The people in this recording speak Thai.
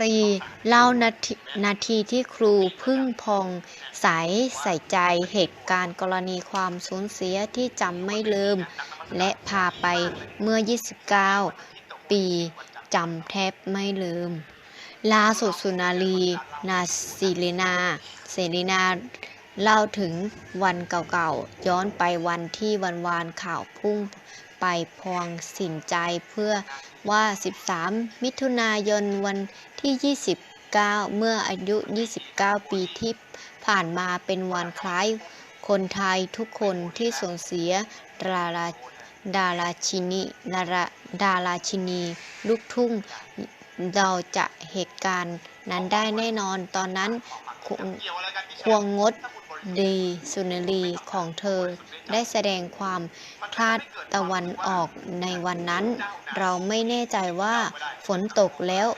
รีเล่านาทีนาทีที่ครูพึ่งพองใสใส่ใจเหตุการณ์กรณีความสูญเสียที่จำไม่ลืม และพาไปเมื่อ 29 ปีจำแทบไม่ลืมลาสุดสุนารี นาซีเลนา เสรีนา เล่าถึงวันเก่าๆ ย้อนไปวันที่วันวานข่าวพุ่งไปพวงสินใจเพื่อว่า 13 มิถุนายนวันที่ 29 เมื่ออายุ 29 ปีที่ผ่านมาเป็นวันคล้าย คนไทยทุกคนที่สูญเสียดาราดาราชินีดาราดาราชินี ลูกทุ่ง เราจะเหตุการณ์นั้นได้แน่นอนตอนนั้น ควงงดดีสุนรีของเธอได้แสดงความคลาดตะวันออกในวันนั้น เราไม่แน่ใจว่าฝนตกแล้ว